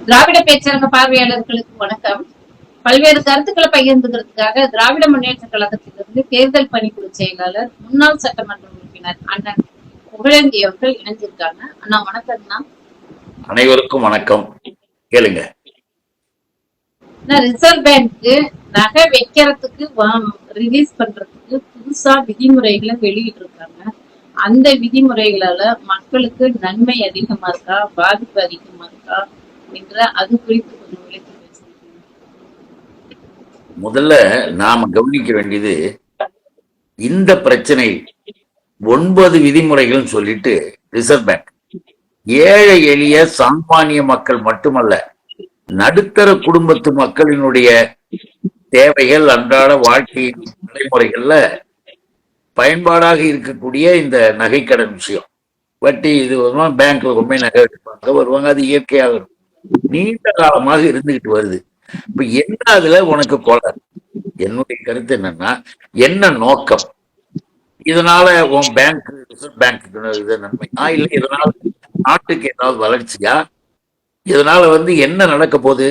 திராவிட பேச்சரங்க பார்வையாளர்களுக்கு வணக்கம். பல்வேறு கருத்துக்களை பகிர்ந்துக்கிறதுக்காக திராவிட முன்னேற்ற கழகத்திலிருந்து தேர்தல் பணிக்குழு செயலாளர் முன்னாள் சட்டமன்ற உறுப்பினர் அண்ணன் புகழேந்தி அவர்கள் இணைஞ்சிருக்காங்க அண்ணா வணக்கம்ண்ணா அனைவருக்கும் வணக்கம். கேளுங்க. ரிசர்வ் பேங்க் நகை வைக்கிறதுக்கு ரிலீஸ் பண்றதுக்கு புதுசா விதிமுறைகளை வெளியிட்டு இருக்காங்க அந்த விதிமுறைகளால மக்களுக்கு நன்மை அதிகமா இருக்கா? பாதிப்பு அதிகமா இருக்கா? அது குறித்து கொஞ்சம் முதல்ல நாம கவனிக்க வேண்டியது இந்த பிரச்சனை ஒன்பது விதிமுறைகள் சொல்லிட்டு ரிசர்வ் பேங்க். ஏழை எளிய சாமானிய மக்கள் மட்டுமல்ல நடுத்தர குடும்பத்து மக்களினுடைய தேவைகள் அன்றாட வாழ்க்கையின் நடைமுறைகள்ல பயன்பாடாக இருக்கக்கூடிய இந்த நகைக்கடன் விஷயம். வட்டி இது பேங்க்ல கொண்டு போய் நகை எடுப்பாங்க வருவாங்க அது இயற்கையாக இருக்கும். நீண்ட காலமாக இருந்துகிட்டு வருது. இப்ப என்ன அதுல உனக்கு கொலை? என்னுடைய கருத்து என்னன்னா என்ன நோக்கம்? இதனால உன் பேங்க் ரிசர்வ் பேங்க்கு இது நன்மையா இல்ல இதனால நாட்டுக்கு ஏதாவது வளர்ச்சியா? இதனால வந்து என்ன நடக்க போகுது?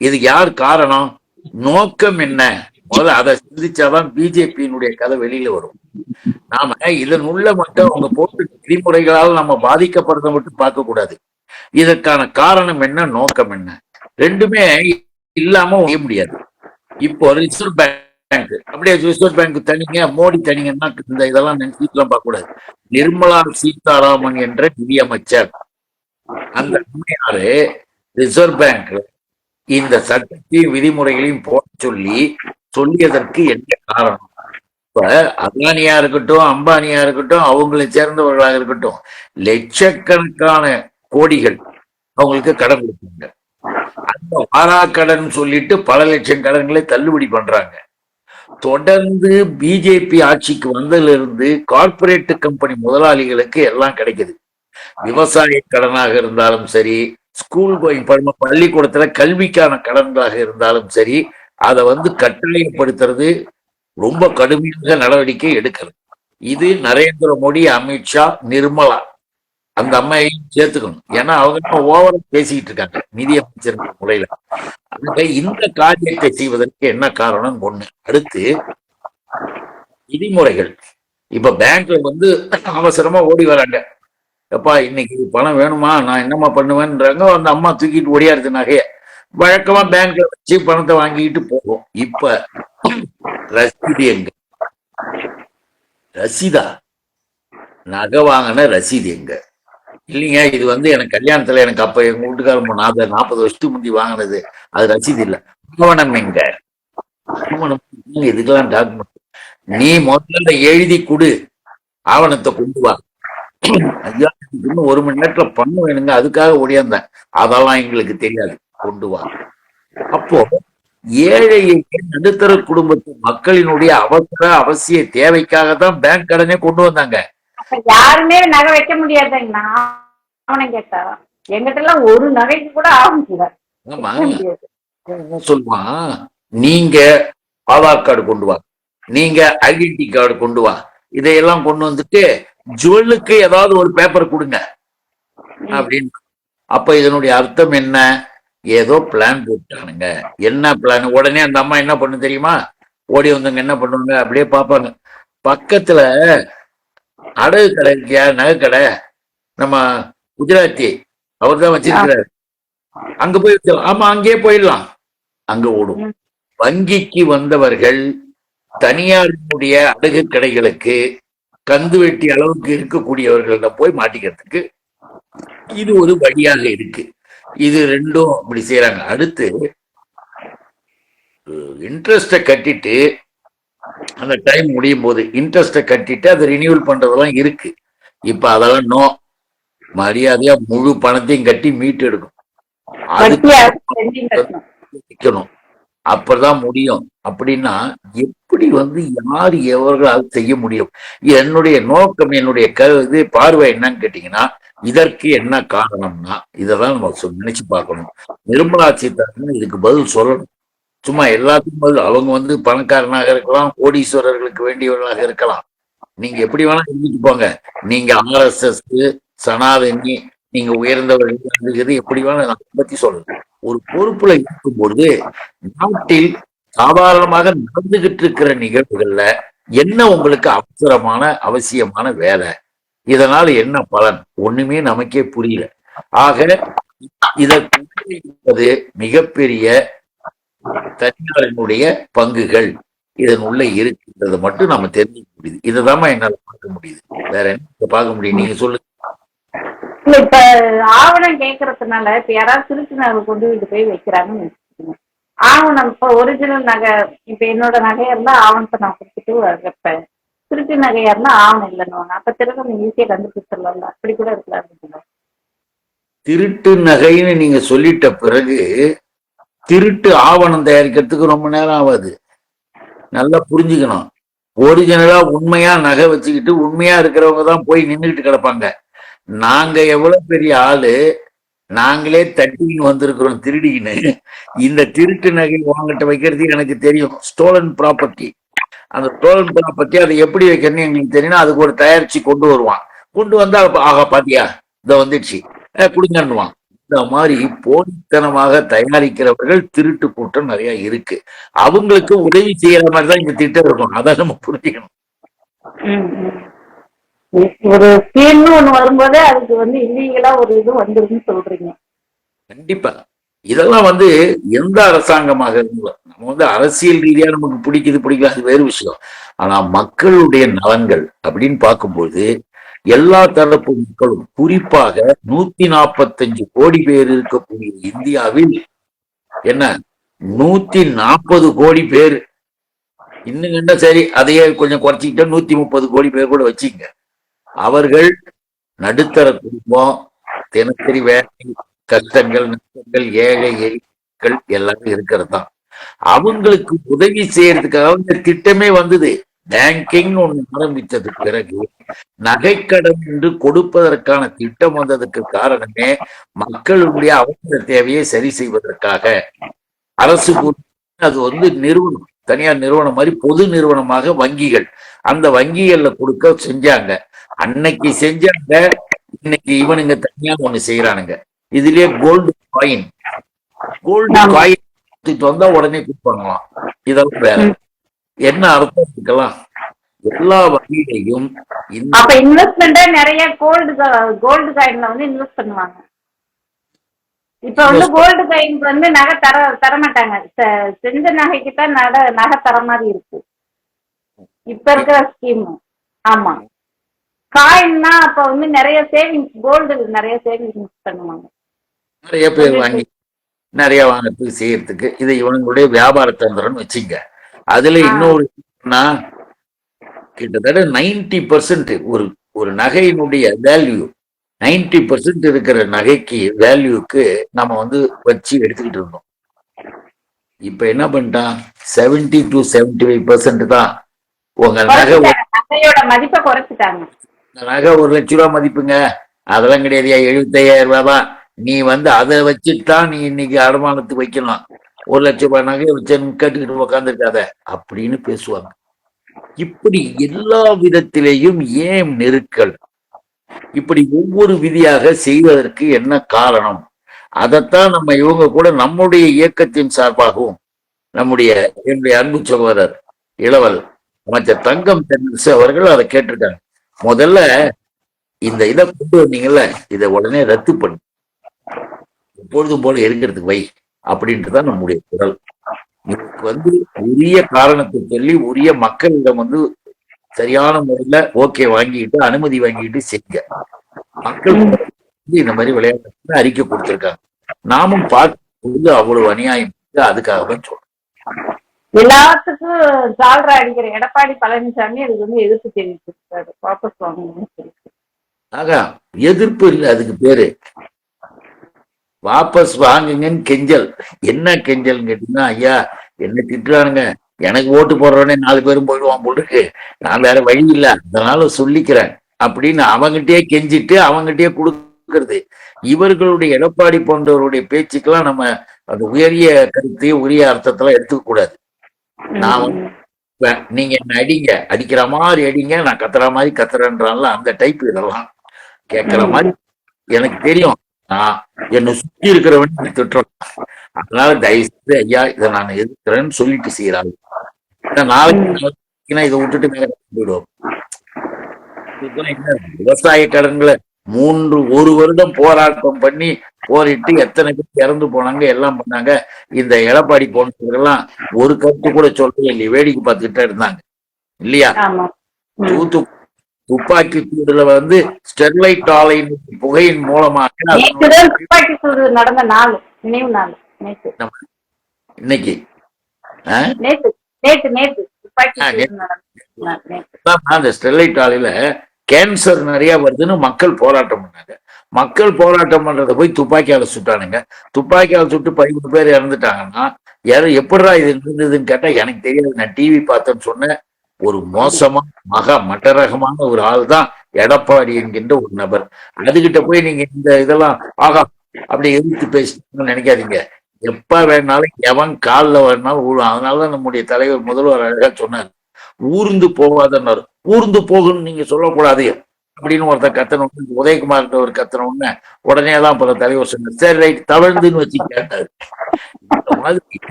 இது யார் காரணம்? நோக்கம் என்ன? முதல்ல அதை சிந்திச்சாதான் பிஜேபியினுடைய கதை வெளியில வரும். நாம இதன் உள்ள மட்டும் அவங்க போட்டு விதிமுறைகளால் நம்ம பாதிக்கப்படுறதை மட்டும் பார்க்க கூடாது. இதற்கான காரணம் என்ன நோக்கம் என்ன? ரெண்டுமே இல்லாம செய்ய முடியாது. இப்போ ரிசர்வ் பேங்க் அப்படியே ரிசர்வ் பேங்க் தனிங்க மோடி தனிங்கன்னா இந்த இதெல்லாம் நினைச்சுலாம் பார்க்க கூடாது. நிர்மலா சீதாராமன் என்ற நிதியமைச்சர் அந்த அம்மையாரு ரிசர்வ் பேங்க் இந்த சட்டத்தையும் விதிமுறைகளையும் போட சொல்லி சொல்லியதற்கு என்ன காரணம்? இப்ப அதானியா இருக்கட்டும் அம்பானியா இருக்கட்டும் அவங்களை சேர்ந்தவர்களாக இருக்கட்டும் லட்சக்கணக்கான கோடிகள் அவங்களுக்கு கடன் கொடுப்பாங்க. அந்த வாராக்கடன் சொல்லிட்டு பல லட்சம் கடன்களை தள்ளுபடி பண்றாங்க. தொடர்ந்து பிஜேபி ஆட்சிக்கு வந்ததுல இருந்து கார்ப்பரேட் கம்பெனி முதலாளிகளுக்கு எல்லாம் கிடைக்குது. விவசாய கடனாக இருந்தாலும் சரி ஸ்கூல் போய் பள்ளிக்கூடத்துல கல்விக்கான கடன்களாக இருந்தாலும் சரி அதை வந்து கட்டாயப்படுத்துறது ரொம்ப கடுமையாக நடவடிக்கை எடுக்கிறது. இது நரேந்திர மோடி அமித்ஷா நிர்மலா. அந்த அம்மையையும் சேர்த்துக்கணும். ஏன்னா அவங்க ஓவர பேசிக்கிட்டு இருக்காங்க நிதியமைச்சர் முறையில ஆக இந்த காரியத்தை செய்வதற்கு என்ன காரணம்? ஒண்ணு. அடுத்து விதிமுறைகள். இப்ப பேங்க்ல வந்து அவசரமா ஓடி வராங்க. எப்பா இன்னைக்கு பணம் வேணுமா? நான் என்னம்மா பண்ணுவேன்றாங்க. அந்த அம்மா தூக்கிட்டு ஓடியாருது நகைய. வழக்கமா பேங்க்ல வச்சு பணத்தை வாங்கிட்டு போவோம். இப்ப ரசீது எங்க ரசீதா. நகை வாங்கின ரசீது எங்க இல்லைங்க இது வந்து எனக்கு கல்யாணத்துல எனக்கு அப்ப எங்க வீட்டுக்காரங்க நாற்பது நாற்பது வருஷத்துக்கு முந்தி வாங்கினது. அது ரசீது இல்ல. ஆவணம் எங்க? ஆவணம் இதுக்கெல்லாம் டாக்குமெண்ட் நீ முதல்ல எழுதி கொடு. ஆவணத்தை கொண்டு வா. ஐயா இன்னும் ஒரு மணி நேரத்துல பண்ண வேணுங்க. அதுக்காக ஓடியாந்தேன். அதெல்லாம் எங்களுக்கு தெரியாது. கொண்டு வா. அப்போ ஏழை எளிய நடுத்தர குடும்பத்து மக்களினுடைய அவசர அவசிய தேவைக்காக தான் பேங்க் கடனே கொண்டு வந்தாங்க. யாருமே நகை வைக்க முடியாதுங்கண்ணா. அவனை கேட்டா. எங்கிட்ட எல்லாம் ஒரு நகைக்கு கூட ஆக முடியல. ஆமா வைக்க முடியாது. என்ன சொல்லுவான் நீங்க ஆதார் கார்டு கொண்டு வா. நீங்க ஐடென்டி கார்டு கொண்டு வா. இதையெல்லாம் கொண்டு வந்துட்டு ஜுவல்லுக்கு ஏதாவது ஒரு பேப்பர் கொடுங்க. அப்படின்னு. அப்ப இதனுடைய அர்த்தம் என்ன? ஏதோ பிளான் போட்டானுங்க என்ன பிளான் உடனே அந்த அம்மா என்ன பண்ணு தெரியுமா? ஓடி வந்தவங்க என்ன பண்ணுவாங்க? அப்படியே பார்ப்பாங்க. பக்கத்துல அடகு கடை இருக்கியா? நகை கடை. நம்ம குஜராத்தி. அவர் தான் வச்சிருக்கிறாரு. அங்க போய். ஆமா அங்கேயே போயிடலாம். அங்க ஓடும். வங்கிக்கு வந்தவர்கள் தனியாரினுடைய அடகு கடைகளுக்கு கந்து வெட்டி அளவுக்கு இருக்கக்கூடியவர்கள்ட்ட போய் மாட்டிக்கிறதுக்கு இது ஒரு வழியாக இருக்கு. இது ரெண்டும் அப்படி செய்யறாங்க அடுத்து இன்ட்ரெஸ்ட கட்டிட்டு அந்த டைம் முடியும் போது இன்ட்ரெஸ்ட கட்டிட்டு அதை ரினியூவல் பண்றதெல்லாம் இருக்கு. இப்ப அதெல்லாம் நோ மரியாதையா முழு பணத்தையும் கட்டி மீட்டு எடுக்கும் அதுக்கு அப்பதான் முடியும். அப்படின்னா எப்படி வந்து யார் எவர்களால் செய்ய முடியும்? என்னுடைய நோக்கம் என்னுடைய க இது பார்வை என்னன்னு கேட்டீங்கன்னா இதற்கு என்ன காரணம்னா இதெல்லாம் நம்ம நினைச்சு பார்க்கணும். நிர்மலா சீதாராமன் இதுக்கு பதில் சொல்லணும். சும்மா எல்லாத்துக்கும் பதில் அவங்க வந்து பணக்காரனாக இருக்கலாம் கோடீஸ்வரர்களுக்கு வேண்டியவர்களாக இருக்கலாம். நீங்க எப்படி வேணா இருந்துட்டு போங்க. நீங்க ஆர்எஸ்எஸ் சனாதனி நீங்க உயர்ந்தவர்கள் எப்படி வேணா அதை பத்தி சொல்லுங்க ஒரு பொறுப்புல இருக்கும் பொழுது நாட்டில் சாதாரணமாக நடந்துகிட்டு இருக்கிற நிகழ்வுகள்ல என்ன உங்களுக்கு அவசரமான அவசியமான வேலை? இதனால என்ன பலன்? ஒண்ணுமே நமக்கே புரியல. ஆக இதற்கு இருப்பது மிகப்பெரிய தனியாரினுடைய பங்குகள். இதன் உள்ள இருக்கின்றது மட்டும் நம்ம தெரிஞ்சுக்க முடியுது. இதுதான் என்னால பார்க்க முடியுது. வேற என்ன பார்க்க முடியும்? நீங்க சொல்லுங்க. இல்ல இப்ப ஆவணம் கேக்குறதுனால இப்ப யாராவது திருட்டு நகை கொண்டு வீட்டு போய் வைக்கிறாங்கன்னு வச்சுக்கோங்க. ஆவணம் இப்ப ஒரிஜினல் நகை இப்ப என்னோட நகையா இருந்தா ஆவணத்தை நான் கொடுத்துட்டு வைப்பேன் திருட்டு நகையா இருந்தா ஆவணம் இல்லைன்னு அப்ப திரும்ப ஈஸியா கண்டுபிடிச்சிடலாம்ல. அப்படி கூட இருக்கலாம் திருட்டு நகைன்னு நீங்க சொல்லிட்ட பிறகு திருட்டு ஆவணம் தயாரிக்கிறதுக்கு ரொம்ப நேரம் ஆகாது நல்லா புரிஞ்சுக்கணும். ஒரிஜினலா உண்மையா நகை வச்சுக்கிட்டு உண்மையா இருக்கிறவங்க தான் போய் நின்றுட்டு கிடப்பாங்க. நாங்க எவ்வளவு பெரிய ஆளு நாங்களே தட்டின்னு வந்திருக்கிறோம் திருடின்னு. இந்த திருட்டு நகை வாங்கிட்ட வைக்கிறது எனக்கு தெரியும். ஸ்டோலன் ப்ராப்பர்ட்டி அந்த ஸ்டோலன் ப்ராப்பர்ட்டி அதை எப்படி வைக்கணும்னு எங்களுக்கு தெரியும் அதுக்கு ஒரு தயாரிச்சு கொண்டு வருவான். கொண்டு வந்தா ஆக ஆகா பாத்தியா? இதை வந்துடுச்சு. அஹ் கொடுங்கன்னுவான். இந்த மாதிரி போலித்தனமாக தயாரிக்கிறவர்கள் திருட்டு கூட்டம் நிறைய இருக்கு. அவங்களுக்கு உதவி செய்யற மாதிரி தான் இந்த திட்டம் இருக்கும் அதை நம்ம புரிஞ்சுக்கணும். ஒரு ஸ்கீம்னு ஒண்ணு வரும்போதே அதுக்கு வந்து இல்லீகலா ஒரு இது வந்துருன்னு சொல்றீங்க. கண்டிப்பா. இதெல்லாம் வந்து எந்த அரசாங்கமாக இருந்தாலும் நம்ம வந்து அரசியல் ரீதியா நமக்கு பிடிக்குது பிடிக்கல அது வேறு விஷயம். ஆனா மக்களுடைய நலன்கள் அப்படின்னு பார்க்கும்போது எல்லா தரப்பு மக்களும் குறிப்பாக நூத்தி நாற்பத்தஞ்சு கோடி பேர் இருக்கக்கூடிய இந்தியாவில் என்ன? நூத்தி நாற்பது கோடி பேர். இன்னும் என்ன சரி அதையே கொஞ்சம் குறைச்சிக்கிட்டா நூத்தி முப்பது கோடி பேர் கூட வச்சுங்க அவர்கள் நடுத்தர குடும்பம் தினசரி வேலை கஷ்டங்கள் நஷ்டங்கள் ஏழை எளிகள் எல்லாமே இருக்கிறது தான் அவங்களுக்கு உதவி செய்யறதுக்காக இந்த திட்டமே வந்தது. பேங்கிங் ஒண்ணு ஆரம்பித்தது பிறகு நகைக்கடன் என்று கொடுப்பதற்கான திட்டம் வந்ததுக்கு காரணமே மக்களுடைய அவசர தேவையை சரி செய்வதற்காக அரசு அது வந்து நிறுவனம். தனியார் நிறுவனம் மாதிரி பொது நிறுவனமாக வங்கிகள். அந்த வங்கிகள்ல கொடுக்க செஞ்சாங்க. அன்னைக்கு செஞ்சாங்க இன்னைக்கு இவனுங்க தனியா ஒண்ணு செய்யறானுங்க இதுலயே கோல்டு காயின் கோல்டு. காயின் எடுத்துட்டு வந்தா உடனே கொடுப்பாங்களாம் இதெல்லாம் வேற. என்ன அர்த்தம் இருக்கலாம் எல்லா வகையிலையும் அப்ப இன்வெஸ்ட்மெண்ட்டே நிறைய கோல்டு கோல்டு காயின்ல வந்து இன்வெஸ்ட் பண்ணுவாங்க. இப்ப வந்து கோல்டு காயின்க்கு வந்து நகை தர தர மாட்டாங்க செஞ்ச நகைக்கு தான் நகை நகை தர மாதிரி இருக்கு. இப்ப இருக்கிற ஸ்கீம் ஆமா. காயின்னா அப்ப வந்து நிறைய சேவிங்ஸ் கோல்டு நிறைய சேவிங்ஸ் பண்ணுவாங்க. நிறைய பேர் வாங்கி நிறைய வாங்கறதுக்கு செய்யறதுக்கு இது இவனுங்களுடைய வியாபார தந்திரம்னு வச்சுங்க. அதுல. இன்னொரு கிட்டத்தட்ட நைன்டி பர்சன்ட் ஒரு ஒரு நகையினுடைய வேல்யூ நைன்டி பர்சன்ட் இருக்கிற நகைக்கு வேல்யூக்கு நம்ம வந்து வச்சு எடுத்துக்கிட்டு இருந்தோம். இப்ப என்ன பண்ணிட்டான் seventy to seventy five percent தான். உங்க நகை மதிப்பை குறைச்சிட்டாங்க. நகை ஒரு லட்ச ரூபா மதிப்புங்க. அதெல்லாம் கிடையாதுயா எழுபத்தையாயிரம் ரூபாய் தான். நீ வந்து அதை வச்சுட்டு தான் நீ இன்னைக்கு அடமானத்துக்கு வைக்கலாம். ஒரு லட்ச ரூபாய் நகையை வச்சேன்னு கேட்டுக்கிட்டு உக்காந்துருக்காத. அப்படின்னு பேசுவாங்க. இப்படி எல்லா விதத்திலேயும் ஏன் நெருக்கல்? இப்படி ஒவ்வொரு விதியாக செய்வதற்கு என்ன காரணம்? அதைத்தான் நம்ம இவங்க கூட நம்முடைய இயக்கத்தின் சார்பாகவும் நம்முடைய என்னுடைய அன்பு சகோதரர் இளவல் அமைச்சர் தங்கம் தென்னரசு அவர்கள் அதை கேட்டிருக்காங்க. முதல்ல இந்த இதை கொண்டு வந்தீங்கல்ல இதை உடனே ரத்து பண்ணு. எப்பொழுதும் போல இருக்கிறதுக்கு வை அப்படின்ட்டு தான் நம்முடைய குரல். இதுக்கு வந்து உரிய காரணத்தை சொல்லி உரிய மக்களிடம் வந்து சரியான முறையில ஓகே வாங்கிட்டு அனுமதி வாங்கிட்டு செய்ய மக்கள் வந்து இந்த மாதிரி விளையாட்டு அறிக்கை கொடுத்திருக்காங்க. நாமும் பார்க்கும்போது அவ்வளவு அநியாயம் இருக்கு. அதுக்காக தான் சொல்றோம். எல்லாத்துக்கும் ஜால்ரா அடிக்கிற எடப்பாடி பழனிசாமி அதுக்கு வந்து எதிர்ப்பு தெரிவிச்சிருக்காரு. வாபஸ் வாங்கணும்னு ஆக எதிர்ப்பு இல்லை அதுக்கு பேரு. வாபஸ் வாங்குங்கன்னு கெஞ்சல். என்ன கெஞ்சல் கேட்டீங்கன்னா ஐயா என்ன திட்டுறானுங்க? எனக்கு ஓட்டு போடுறவனே நாலு பேரும் போயிடுவான் போல இருக்கு நான் வேற வழி இல்ல. அதனால சொல்லிக்கிறேன். அப்படின்னு அவங்கிட்டயே கெஞ்சிட்டு அவங்கிட்டயே கொடுக்கறது. இவர்களுடைய எடப்பாடி போன்றவருடைய பேச்சுக்கெல்லாம் நம்ம அந்த உயரிய கருத்தையும் உரிய அர்த்தத்தெல்லாம் எடுத்துக்க கூடாது. நான் நீங்க என்ன அடிங்க. அடிக்கிற மாதிரி அடிங்க. நான் கத்துற மாதிரி கத்துறேன்றான்ல அந்த டைப் இதெல்லாம். கேட்கிற மாதிரி எனக்கு தெரியும். நான் என்னை சுத்தி இருக்கிறவன் திட்டுறான். அதனால தயவு செய்து ஐயா இதை நான் எதிர்க்கிறேன்னு சொல்லிட்டு செய்யறாங்க நாளைக்கு இதை விட்டுட்டு மேல போயிடுவோம்? விவசாய கடன்களை மூன்று ஒரு வருடம் போராட்டம் பண்ணி போரிட்டு எத்தனை பேர் இறந்து போனாங்க எல்லாம் பண்ணாங்க. இந்த எடப்பாடி போனவர்கள்லாம் ஒரு கருத்து கூட சொல்லவே இல்லை வேடிக்கை பார்த்துக்கிட்டே இருந்தாங்க. இல்லையா. தூத்து துப்பாக்கி சூடுல வந்து ஸ்டெர்லைட் ஆலையின் புகையின் மூலமாக துப்பாக்கி சூடு நடந்த நாள் நினைவு நாள் இன்னைக்கு? நேற்று நேற்று அந்த ஸ்டெர்லைட் ஆலையில கேன்சர் நிறைய வருதுன்னு மக்கள் போராட்டம் பண்ணாங்க. மக்கள் போராட்டம் பண்றதை போய் துப்பாக்கியால சுட்டானுங்க. துப்பாக்கியால சுட்டு பதிமூணு பேர் இறந்துட்டாங்கன்னா யாரும் எப்படிடா இது இருந்ததுன்னு கேட்டா எனக்கு தெரியாது. நான் டிவி பார்த்தேன்னு சொன்னேன். ஒரு மோசமா மகா மட்டரகமான ஒரு ஆள் தான் எடப்பாடி என்கின்ற ஒரு நபர். அதுகிட்ட போய் நீங்க இந்த இதெல்லாம் ஆகா அப்படி எதிர்த்து பேசிட்டீங்கன்னு நினைக்காதீங்க. எப்ப வேணாலும் எவன் காலில் வேணாலும் ஊழும் அதனாலதான் நம்முடைய தலைவர் முதல்வர் அழகா சொன்னார். ஊர்ந்து போகாதன்னாரு ஊர்ந்து போகுன்னு நீங்க சொல்லக்கூடாது. அப்படின்னு ஒருத்தர் கத்தணும் உதயகுமார் ஒரு கத்தணும்னு உடனே தான் பல தலைவர் சொன்னார். சரி ரைட் தவழ்ந்துன்னு வச்சு கேட்டாரு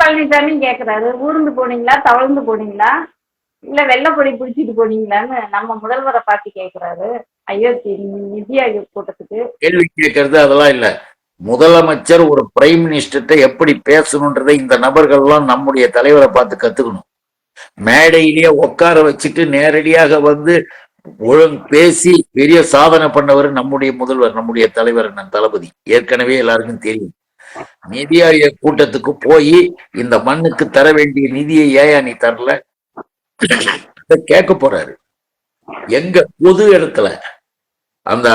பழனிசாமி கேக்குறாரு. ஊர்ந்து போனீங்களா தவழ்ந்து போனீங்களா? இல்ல வெள்ளப்பொடி பிடிச்சிட்டு போனீங்களான்னு நம்ம முதல்வரை பார்த்து கேக்குறாரு. அயோத்தி நிதி ஆயோக் கூட்டத்துக்கு. கேள்வி கேட்கறது அதெல்லாம் இல்ல. முதலமைச்சர் ஒரு பிரைம் மினிஸ்டர்கிட்ட எப்படி பேசணுன்றதை இந்த நபர்கள்லாம் நம்முடைய தலைவரை பார்த்து கத்துக்கணும். மேடையிலேயே உட்கார வச்சுட்டு நேரடியாக வந்து ஒழுங்கு பேசி பெரிய சாதனை பண்ணவர் நம்முடைய முதல்வர் நம்முடைய தலைவர் நான் தளபதி. ஏற்கனவே எல்லாருக்கும் தெரியும். நிதி ஆயோக் கூட்டத்துக்கு போய் இந்த மண்ணுக்கு தர வேண்டிய நிதியை ஏயா நீ தரல? கேட்க போறாரு. எங்க பொது இடத்துல அந்த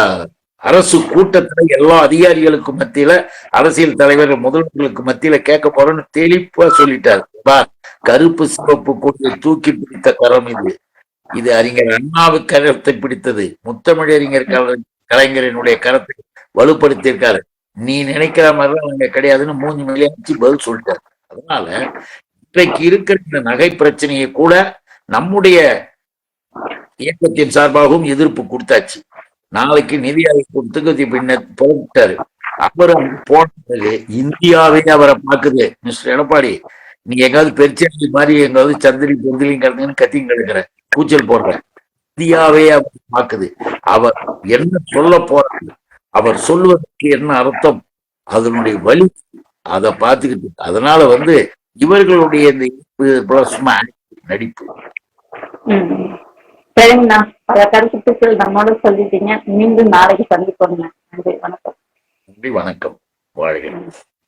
அரசு கூட்டத்துல எல்லா அதிகாரிகளுக்கு மத்தியில அரசியல் தலைவர் முதல்வர்களுக்கு மத்தியில கேட்க போறோம்னு தெளிப்பா சொல்லிட்டாரு. கருப்பு சிவப்பு கொண்டு தூக்கி பிடித்த கரம் இது. இது அறிஞர் அண்ணாவு கரத்தை பிடித்தது. முத்தமிழறிஞர் கல- கலைஞரினுடைய கரத்தை வலுப்படுத்தியிருக்காரு. நீ நினைக்கிற மாதிரிலாம் அங்க கிடையாதுன்னு மூஞ்சி மேலே அடிச்சு பதில் சொல்லிட்டாரு. அதனால இன்றைக்கு இருக்கிற இந்த நகை பிரச்சனையை கூட நம்முடைய இயக்கத்தின் சார்பாகவும் எதிர்ப்பு கொடுத்தாச்சு. நாளைக்கு நிதி ஆயோக் கூட்டத்துக்கு பின்ன போட்டாரு அவர் அங்க இந்தியாவே அவரை பாக்குது மிஸ்டர் எடப்பாடி நீ எங்காவது பெருச்சாளி மாதிரி எங்காவது சந்திரி பொந்திலிங்கிறதுன்னு கத்திங்க கிடக்குற கூச்சல் போடுற. இந்தியாவே அவர் பாக்குது அவர் என்ன சொல்ல போறாரு? அவர் சொல்வதற்கு என்ன அர்த்தம்? அதனுடைய வழி அதை பார்த்துக்கிட்டு அதனால வந்து இவர்களுடைய இந்த பிளஸ்மா நடிப்பு. சரிங்கண்ணா பல கருத்துக்கள் நம்மோட சொல்லிட்டீங்க. மீண்டும் நாளைக்கு சந்திப்போங்க நன்றி வணக்கம். நன்றி வணக்கம். வாழ்க.